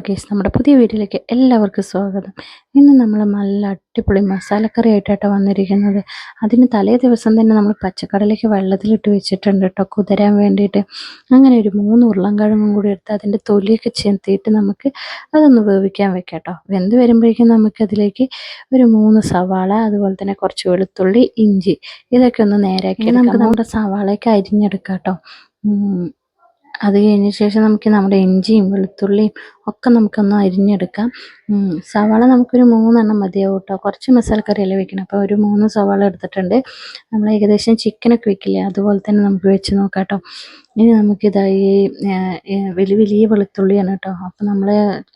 Hello guys നമ്മുടെ പുതിയ വീട്ടിലേക്ക് എല്ലാവർക്കും സ്വാഗതം. ഇന്ന് നമ്മൾ നല്ല അടിപൊളി മസാലക്കറി ആയിട്ടാട്ടോ വന്നിരിക്കുന്നത്. അതിന് തലേ ദിവസം തന്നെ നമ്മൾ പച്ചക്കടലേക്ക് വെള്ളത്തിലിട്ട് വെച്ചിട്ടുണ്ട് കേട്ടോ കുതിരാൻ വേണ്ടിയിട്ട്. അങ്ങനെ ഒരു മൂന്ന് ഉരുളൻകിഴങ്ങും കൂടി എടുത്ത് അതിന്റെ തൊലിയൊക്കെ ചെത്തിയിട്ട് നമുക്ക് അതൊന്ന് വേവിക്കാൻ വെക്കാം കേട്ടോ വെന്ത് വരുമ്പോഴേക്കും നമുക്കതിലേക്ക് ഒരു മൂന്ന് സവാള അതുപോലെ തന്നെ കുറച്ച് വെളുത്തുള്ളി ഇഞ്ചി ഇതൊക്കെ ഒന്ന് നേരാക്കി നമുക്ക് നമ്മുടെ സവാളയൊക്കെ അരിഞ്ഞെടുക്കാം കേട്ടോ. അത് കഴിഞ്ഞ ശേഷം നമുക്ക് നമ്മുടെ ഇഞ്ചിയും വെളുത്തുള്ളിയും ഒക്കെ നമുക്കൊന്ന് അരിഞ്ഞെടുക്കാം. സവാള നമുക്കൊരു മൂന്നെണ്ണം മതിയാവും കേട്ടോ കുറച്ച് മസാലക്കറിയല്ലേ വെക്കണം? അപ്പോൾ ഒരു മൂന്ന് സവാള എടുത്തിട്ടുണ്ട്. നമ്മൾ ഏകദേശം ചിക്കനൊക്കെ വെക്കില്ലേ? അതുപോലെ തന്നെ നമുക്ക് വെച്ച് നോക്കാം കേട്ടോ ഇനി നമുക്കിതായി വലിയ വലിയ വെളുത്തുള്ളിയാണ് കേട്ടോ. അപ്പോൾ നമ്മൾ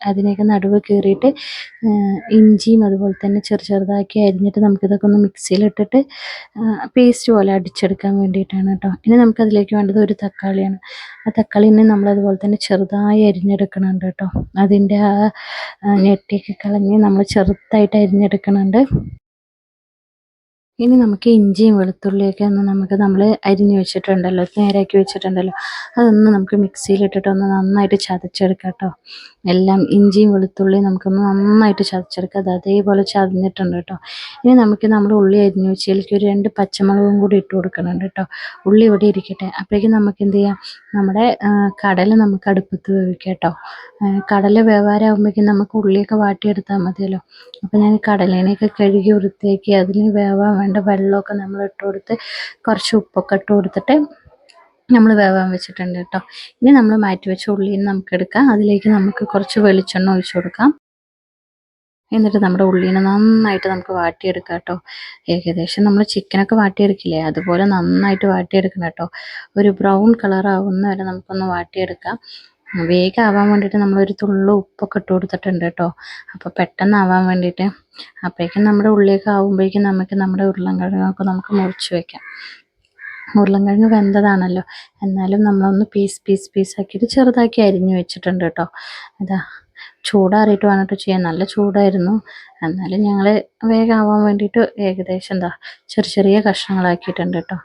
അതിനെയൊക്കെ നടുവ് കീറിയിട്ട് ഇഞ്ചിയും അതുപോലെ തന്നെ ചെറു ചെറുതാക്കി അരിഞ്ഞിട്ട് നമുക്കിതൊക്കെ ഒന്ന് മിക്സിയിലിട്ടിട്ട് പേസ്റ്റ് പോലെ അടിച്ചെടുക്കാൻ വേണ്ടിയിട്ടാണ് കേട്ടോ. ഇനി നമുക്കതിലേക്ക് വേണ്ടത് ഒരു തക്കാളിയാണ്. ആ തക്കാളിനെ നമ്മളതുപോലെ തന്നെ ചെറുതായി അരിഞ്ഞെടുക്കണുണ്ട് കേട്ടോ. അതിന്റെ ആ ഞെട്ടിയൊക്കെ കളഞ്ഞ് നമ്മൾ ചെറുതായിട്ട് അരിഞ്ഞെടുക്കണുണ്ട്. ഇനി നമുക്ക് ഇഞ്ചിയും വെളുത്തുള്ളിയൊക്കെ ഒന്ന് നമുക്ക് നമ്മൾ അരിഞ്ഞ് വെച്ചിട്ടുണ്ടല്ലോ നേരാക്കി വെച്ചിട്ടുണ്ടല്ലോ. അതൊന്ന് നമുക്ക് മിക്സിയിലിട്ടിട്ട് ഒന്ന് നന്നായിട്ട് ചതച്ചെടുക്കാം കേട്ടോ. എല്ലാം ഇഞ്ചിയും വെളുത്തുള്ളിയും നമുക്കൊന്ന് നന്നായിട്ട് ചതച്ചെടുക്കുക അത് അതേപോലെ ചതഞ്ഞിട്ടുണ്ട് കേട്ടോ. ഇനി നമുക്ക് നമ്മൾ ഉള്ളി അരിഞ്ഞു വെച്ചതിലേക്ക് ഒരു രണ്ട് പച്ചമുളകും കൂടി ഇട്ട് കൊടുക്കുന്നുണ്ട് കേട്ടോ. ഉള്ളി ഇവിടെ ഇരിക്കട്ടെ. അപ്പോഴേക്കും നമുക്ക് എന്ത് ചെയ്യാം? നമ്മുടെ കടല നമുക്ക് അടുപ്പത്ത് വേവിക്കാം കേട്ടോ. കടല വേവാറാകുമ്പോഴേക്കും നമുക്ക് ഉള്ളിയൊക്കെ വാട്ടിയെടുത്താൽ മതിയല്ലോ. അപ്പോൾ ഞാൻ കടലേനെയൊക്കെ കഴുകി വൃത്തിയാക്കി അതിന് വേവാൻ വേണ്ട വെള്ളമൊക്കെ നമ്മൾ ഇട്ട് കൊടുത്ത് കുറച്ച് ഉപ്പൊക്കെ ഇട്ട് കൊടുത്തിട്ട് നമ്മൾ വേവാൻ വെച്ചിട്ടുണ്ട് കേട്ടോ ഇനി നമ്മൾ മാറ്റി വെച്ച ഉള്ളിയിൽ നമുക്ക് എടുക്കാം. അതിലേക്ക് നമുക്ക് കുറച്ച് വെളിച്ചെണ്ണ ഒഴിച്ചു കൊടുക്കാം. എന്നിട്ട് നമ്മുടെ ഉള്ളിനെ നന്നായിട്ട് നമുക്ക് വാട്ടിയെടുക്കാം കേട്ടോ ഏകദേശം നമ്മൾ ചിക്കനൊക്കെ വാട്ടിയെടുക്കില്ലേ? അതുപോലെ നന്നായിട്ട് വാട്ടിയെടുക്കണം കേട്ടോ ഒരു ബ്രൗൺ കളർ ആവുന്ന വരെ നമുക്കൊന്ന് വാട്ടിയെടുക്കാം. വേഗം ആവാൻ വേണ്ടിയിട്ട് നമ്മളൊരു തുള്ളു ഉപ്പൊക്കെ ഇട്ട് കൊടുത്തിട്ടുണ്ട് കേട്ടോ അപ്പോൾ പെട്ടെന്ന് ആവാൻ വേണ്ടിയിട്ട് അപ്പോഴേക്കും നമ്മുടെ ഉള്ളിയൊക്കെ ആവുമ്പോഴേക്കും നമുക്ക് നമ്മുടെ ഉരുളൻകിഴങ്ങൊക്കെ നമുക്ക് മുറിച്ച് വെക്കാം. ഉരുളൻകിഴങ്ങ് വെന്തതാണല്ലോ. എന്നാലും നമ്മളൊന്ന് പീസ് പീസ് പീസ് ആക്കിയിട്ട് ചെറുതാക്കി അരിഞ്ഞു വെച്ചിട്ടുണ്ട് കേട്ടോ. ഇതാ ചൂടാറിയിട്ട് വേണം ചെയ്യാൻ. നല്ല ചൂടായിരുന്നു. എന്നാലും ഞങ്ങൾ വേഗം ആവാൻ വേണ്ടിയിട്ട് ഏകദേശം എന്താ ചെറിയ ചെറിയ കഷ്ണങ്ങളാക്കിയിട്ടുണ്ട് കേട്ടോ.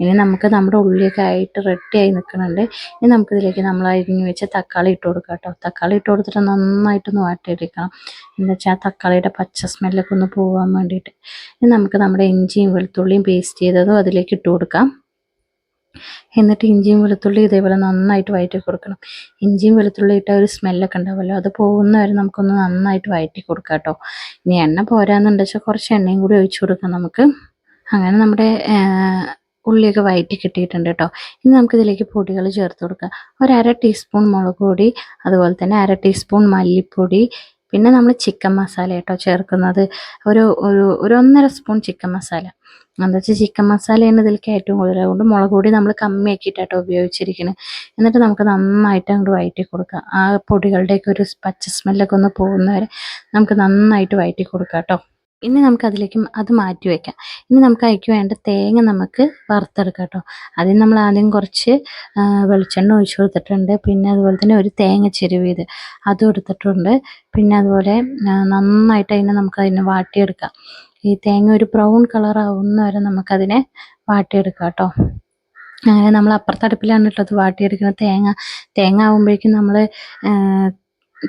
ഇനി നമുക്ക് നമ്മുടെ ഉള്ളിയൊക്കെ ആയിട്ട് റെഡിയായി നിൽക്കുന്നുണ്ട്. ഇനി നമുക്കിതിലേക്ക് നമ്മൾ അരിഞ്ഞു വെച്ച തക്കാളി ഇട്ട് കൊടുക്കാം കേട്ടോ. തക്കാളി ഇട്ട് കൊടുത്തിട്ട് നന്നായിട്ടൊന്ന് വാട്ടിയെടുക്കണം. എന്താ വെച്ചാൽ തക്കാളിയുടെ പച്ച സ്മെല്ലൊക്കെ ഒന്ന് പോകാൻ വേണ്ടിയിട്ട്. ഇനി നമുക്ക് നമ്മുടെ ഇഞ്ചിയും വെളുത്തുള്ളിയും പേസ്റ്റ് ചെയ്തതും അതിലേക്ക് ഇട്ട് കൊടുക്കാം. എന്നിട്ട് ഇഞ്ചിയും വെളുത്തുള്ളി ഇതേപോലെ നന്നായിട്ട് വഴറ്റി കൊടുക്കണം. ഇഞ്ചിയും വെളുത്തുള്ളി ഇട്ട ഒരു സ്മെല്ലൊക്കെ ഉണ്ടാവുമല്ലോ? അത് പോകുന്ന വരെ നമുക്കൊന്ന് നന്നായിട്ട് വഴറ്റി കൊടുക്കാം കേട്ടോ. ഇനി എണ്ണ പോരാന്നുണ്ട് വെച്ചാൽ കുറച്ച് എണ്ണയും കൂടി ഒഴിച്ചു കൊടുക്കാം നമുക്ക്. അങ്ങനെ നമ്മുടെ ഉള്ളിയൊക്കെ വയറ്റി കിട്ടിയിട്ടുണ്ട് കേട്ടോ. ഇനി നമുക്കിതിലേക്ക് പൊടികൾ ചേർത്ത് കൊടുക്കാം. ഒരു അര ടീസ്പൂൺ മുളക് പൊടി അതുപോലെ തന്നെ അര ടീസ്പൂൺ മല്ലിപ്പൊടി പിന്നെ നമ്മൾ ചിക്കൻ മസാല കേട്ടോ ചേർക്കുന്നത്. ഒരു ഒരു ഒന്നര സ്പൂൺ ചിക്കൻ മസാല എന്താ വെച്ചാൽ ചിക്കൻ മസാലയാണ് ഇതിലേക്ക് ഏറ്റവും കൂടുതൽ. അതുകൊണ്ട് മുളക് പൊടി നമ്മൾ കമ്മിയാക്കിയിട്ടാട്ടോ ഉപയോഗിച്ചിരിക്കുന്നത് എന്നിട്ട് നമുക്ക് നന്നായിട്ട് അങ്ങോട്ട് വഴറ്റി കൊടുക്കാം. ആ പൊടികളുടെയൊക്കെ ഒരു പച്ച സ്മെല്ലൊക്കെ ഒന്ന് പോകുന്നവരെ നമുക്ക് നന്നായിട്ട് വഴറ്റി കൊടുക്കാം കേട്ടോ ഇനി നമുക്ക് അതിലേക്ക് അത് മാറ്റി വയ്ക്കാം ഇനി നമുക്ക് അതിലേക്ക് വേണ്ട തേങ്ങ നമുക്ക് വറുത്തെടുക്കാം കേട്ടോ അതിന് നമ്മൾ ആദ്യം കുറച്ച് വെളിച്ചെണ്ണ ഒഴിച്ചു കൊടുത്തിട്ടുണ്ട്. പിന്നെ അതുപോലെ തന്നെ ഒരു തേങ്ങ ചെരുവിയത് അതും എടുത്തിട്ടുണ്ട്. പിന്നെ അതുപോലെ നന്നായിട്ട് അതിനെ നമുക്ക് അതിനെ വാട്ടിയെടുക്കാം. ഈ തേങ്ങ ഒരു ബ്രൗൺ കളർ ആവുന്ന വരെ നമുക്കതിനെ വാട്ടിയെടുക്കാം കേട്ടോ അങ്ങനെ നമ്മൾ അപ്പുറത്തടുപ്പിലാണ് കേട്ടോ അത് വാട്ടിയെടുക്കുന്നത് തേങ്ങ തേങ്ങ ആകുമ്പോഴേക്കും നമ്മൾ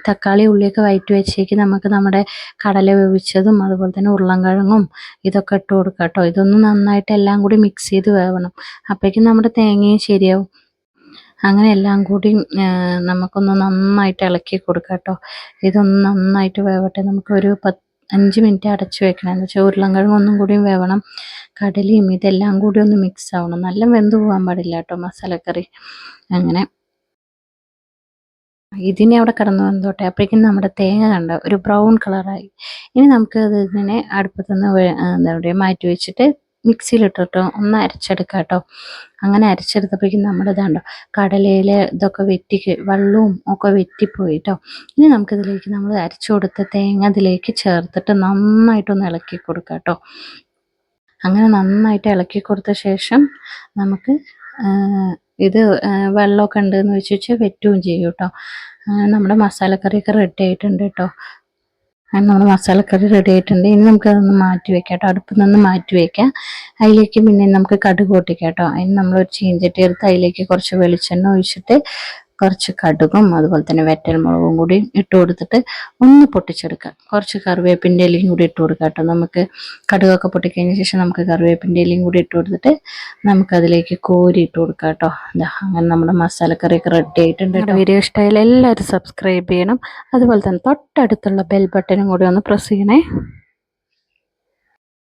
തക്കാളി ഉള്ളിയൊക്കെ വയറ്റി വെച്ചേക്ക് നമുക്ക് നമ്മുടെ കടല വേവിച്ചതും അതുപോലെ തന്നെ ഉരുളൻകിഴങ്ങും ഇതൊക്കെ ഇട്ട് കൊടുക്കാം കേട്ടോ ഇതൊന്ന് നന്നായിട്ട് എല്ലാം കൂടി മിക്സ് ചെയ്ത് വേവണം. അപ്പോഴേക്കും നമ്മുടെ തേങ്ങയും ശരിയാവും. അങ്ങനെ എല്ലാം കൂടി നമുക്കൊന്ന് നന്നായിട്ട് ഇളക്കി കൊടുക്കാം കേട്ടോ ഇതൊന്ന് നന്നായിട്ട് വേവട്ടെ. നമുക്കൊരു പത്ത് അഞ്ച് മിനിറ്റ് അടച്ചു വെക്കണം. എന്ന് വെച്ചാൽ ഉരുളൻകിഴങ്ങ് ഒന്നും കൂടിയും വേവണം. കടലയും ഇതെല്ലാം കൂടി ഒന്ന് മിക്സ് ആവണം. നല്ല വെന്ത് പോകാൻ പാടില്ല കേട്ടോ മസാലക്കറി. അങ്ങനെ. ഇതിനെ അവിടെ കിടന്ന് വന്നോട്ടെ. അപ്പോഴേക്കും നമ്മുടെ തേങ്ങ കണ്ട? ഒരു ബ്രൗൺ കളറായി ഇനി നമുക്ക് ഇതിനെ അടുപ്പത്തുനിന്ന് എന്താ പറയുക മാറ്റി വെച്ചിട്ട് മിക്സിയിലിട്ടിട്ട് ഒന്ന് അരച്ചെടുക്കാം കേട്ടോ അങ്ങനെ അരച്ചെടുത്തപ്പോഴേക്കും നമ്മളിതാണ്ടോ കടലയിൽ ഇതൊക്കെ വെറ്റി വെള്ളവും ഒക്കെ വെറ്റിപ്പോയിട്ടോ ഇനി നമുക്കിതിലേക്ക് നമ്മൾ അരച്ചു കൊടുത്ത തേങ്ങ അതിലേക്ക് ചേർത്തിട്ട് നന്നായിട്ടൊന്ന് ഇളക്കി കൊടുക്കാം കേട്ടോ അങ്ങനെ നന്നായിട്ട് ഇളക്കി കൊടുത്ത ശേഷം നമുക്ക് ഇത് വെള്ളമൊക്കെ ഉണ്ടെന്ന് വെച്ച് വെച്ചാൽ വെറ്റുകയും ചെയ്യും കേട്ടോ. നമ്മുടെ മസാലക്കറിയൊക്കെ റെഡി ആയിട്ടുണ്ട് കേട്ടോ. അങ്ങനെ നമ്മുടെ മസാലക്കറി റെഡി ആയിട്ടുണ്ട്. ഇനി നമുക്ക് അതൊന്ന് മാറ്റി വെക്കാം കേട്ടോ. അടുപ്പിൽ നിന്ന് മാറ്റി വെക്കാം. അതിലേക്ക് പിന്നെ നമുക്ക് കടുക് പൊട്ടിക്കാം കേട്ടോ. അതിന് നമ്മളൊരു ചീഞ്ചട്ടി എടുത്ത് അതിലേക്ക് കുറച്ച് വെളിച്ചെണ്ണ ഒഴിച്ചിട്ട് കുറച്ച് കടുകും അതുപോലെ തന്നെ വെറ്റൽ മുളകും കൂടി ഇട്ട് കൊടുത്തിട്ട് ഒന്ന് പൊട്ടിച്ചെടുക്കുക കുറച്ച് കറിവേപ്പിന്റെ ഇലയും കൂടി ഇട്ട് കൊടുക്കുക കേട്ടോ. നമുക്ക് കടുകൊക്കെ പൊട്ടിക്കഴിഞ്ഞ ശേഷം നമുക്ക് കറിവേപ്പിന്റെ ഇലയും കൂടി ഇട്ട് കൊടുത്തിട്ട് നമുക്കതിലേക്ക് കോരി ഇട്ട് കൊടുക്കുക കേട്ടോ. അങ്ങനെ നമ്മുടെ മസാലക്കറിയൊക്കെ റെഡി ആയിട്ടുണ്ട് കേട്ടോ. വീഡിയോ ഇഷ്ടമായാലും എല്ലാവരും സബ്സ്ക്രൈബ് ചെയ്യണം. അതുപോലെ തന്നെ തൊട്ടടുത്തുള്ള ബെൽ ബട്ടനും കൂടി ഒന്ന് പ്രസ് ചെയ്യണേ.